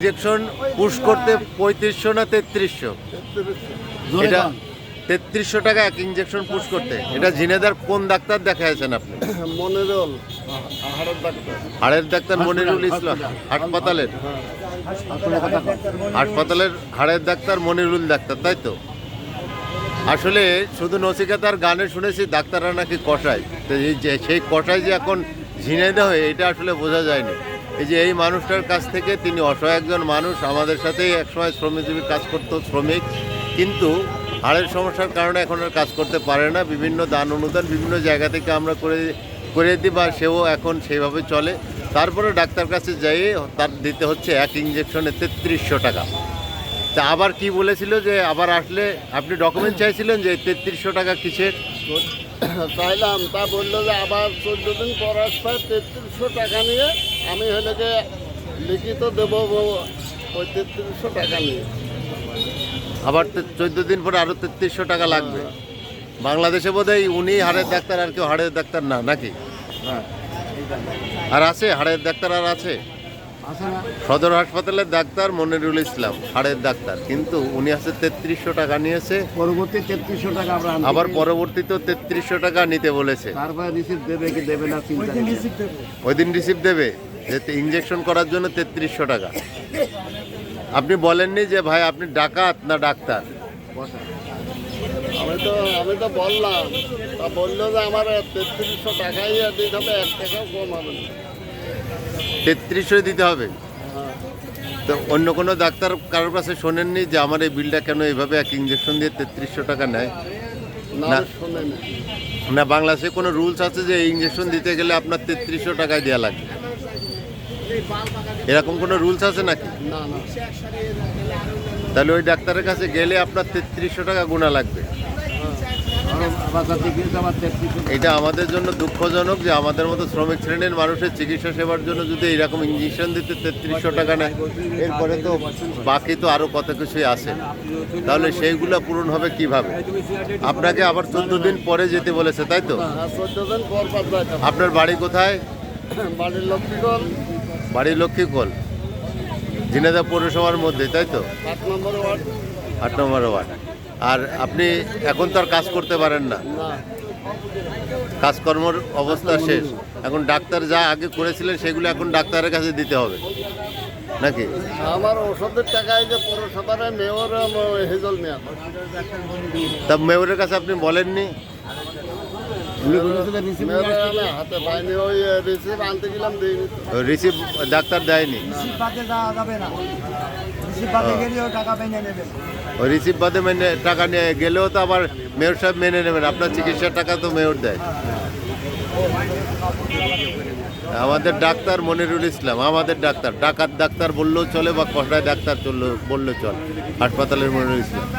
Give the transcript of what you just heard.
Injection push করতে পঁয়ত্রিশশো না তেত্রিশশো? এটা তেত্রিশশো টাকা এক ইঞ্জেকশন পুশ করতে। এটা ঝিনেদার কোন ডাক্তার দেখাইছেন আপনি? মনিরুল। হাড়ের ডাক্তার। মনিরুল ইসলাম হাসপাতালের। হাসপাতালের হাড়ের ডাক্তার মনিরুল ডাক্তার তাই তো? আসলে শুধু নসিকাতার গানে শুনেছি ডাক্তাররা নাকি কষায়। তো এই যে সেই কষায় যে এখন ঝিনাইদা হয়ে এটা আসলে বোঝা যায়নি। এই যে এই মানুষটার কাছ থেকে তিনি অসহায় একজন মানুষ, আমাদের সাথেই একসময় শ্রমজীবী কাজ করতো শ্রমিক। কিন্তু হাড়ের সমস্যার কারণে এখন আর কাজ করতে পারে না। বিভিন্ন দান অনুদান বিভিন্ন জায়গা থেকে আমরা করে করে দিই বা সেও এখন সেইভাবে চলে। তারপরে ডাক্তার কাছে যাই, তার দিতে হচ্ছে এক ইঞ্জেকশনে তেত্রিশশো টাকা। তা আবার কি বলেছিল যে, আবার আসলে আপনি ডকুমেন্ট চাইছিলেন যে তেত্রিশশো টাকা কিসের? চাইলাম তা বলল যে আবার চোদ্দ দিন পর আসবে তেত্রিশশো টাকা নিয়ে আমি হলে লিখিত দেবো ওই তেত্রিশশো টাকা নিয়ে। আবার চোদ্দ দিন পরে আরও তেত্রিশশো টাকা লাগবে। বাংলাদেশে বোধহয় উনি হাড়ের ডাক্তার আর কেউ হাড়ের ডাক্তার না নাকি? আর আছে হাড়ের ডাক্তার আর আছে? সদর হাসপাতালের ডাক্তার মনিরুল ইসলাম হাড়ের ডাক্তার। কিন্তু উনি আছে তেত্রিশশো টাকা নিয়েছে। পরবর্তী তেত্রিশশো টাকা আমরা আবার। পরবর্তীতেও তেত্রিশশো টাকা নিতে বলেছে। তারপরে রিসিভ দেবে কি দেবে না ওই দিন রিসিভ দেবে। যে ইঞ্জেকশন করার জন্য তেত্রিশশো টাকা। আপনি বলেননি যে ভাই আপনি ডাকাত না ডাক্তার? আমি তো আমি তো বললাম। তা বলল যে আমার তেত্রিশশো টাকাই দিতে হবে এক টাকাও কম হবে না। তেত্রিশশো দিতে হবে। তো অন্য কোনো ডাক্তার কারোর কাছে শোনেননি যে আমার এই বিলটা কেন এইভাবে এক ইঞ্জেকশন দিয়ে তেত্রিশশো টাকা নেয়? না না। বাংলাদেশে কোনো রুলস আছে যে এই ইঞ্জেকশন দিতে গেলে আপনার তেত্রিশশো টাকায় দেওয়া লাগবে? এরকম কোনো রুলস আছে নাকি? না না। তাহলে ওই ডাক্তারের কাছে গেলে আপনার তেত্রিশশো টাকা গুণা লাগবে আরও বাঁচাতে গিয়ে তো আবার তেত্রিশশো এটা আমাদের জন্য দুঃখজনক যে আমাদের মতো শ্রমিক শ্রেণির মানুষের চিকিৎসা সেবার জন্য যদি এইরকম ইঞ্জেকশন দিতে তেত্রিশশো টাকা নেয়, এরপরে তো বাকি তো আরও কত কিছুই আছে। তাহলে সেইগুলো পূরণ হবে কীভাবে? আপনাকে আবার চোদ্দ দিন পরে যেতে বলেছে, তাই তো। আপনার বাড়ি কোথায়? বাড়ির লক্ষ্মীগঞ্জ বাড়ি লক্ষ্মীকোল। ঝিনাদা পৌরসভার মধ্যে, তাই তো? সাত নম্বর ওয়ার্ড। আট নম্বর ওয়ার্ড। আর আপনি এখন তো আর কাজ করতে পারেন না। কাজকর্মর অবস্থা শেষ। এখন ডাক্তার যা আগে করেছিলেন সেগুলো এখন ডাক্তারের কাছে দিতে হবে। নাকি? আমার ওষুধের টাকায় যে পৌরসভার মেয়র হেজল মেয়র তা মেয়রের কাছে আপনি বলেননি? রিসিভ ডাক্তার দেয়নি? রিসিভ বাদে মেনে টাকা নিয়ে গেলেও তো আবার মেয়র সাহেব মেনে নেবেন আপনার চিকিৎসার টাকা তো মেয়র দেয়। আমাদের ডাক্তার মনিরুল ইসলাম আমাদের ডাক্তার। ডাকাত ডাক্তার বললেও চলে বা কষায় ডাক্তার চলল বললেও চলে। হাসপাতালের মনিরুল ইসলাম।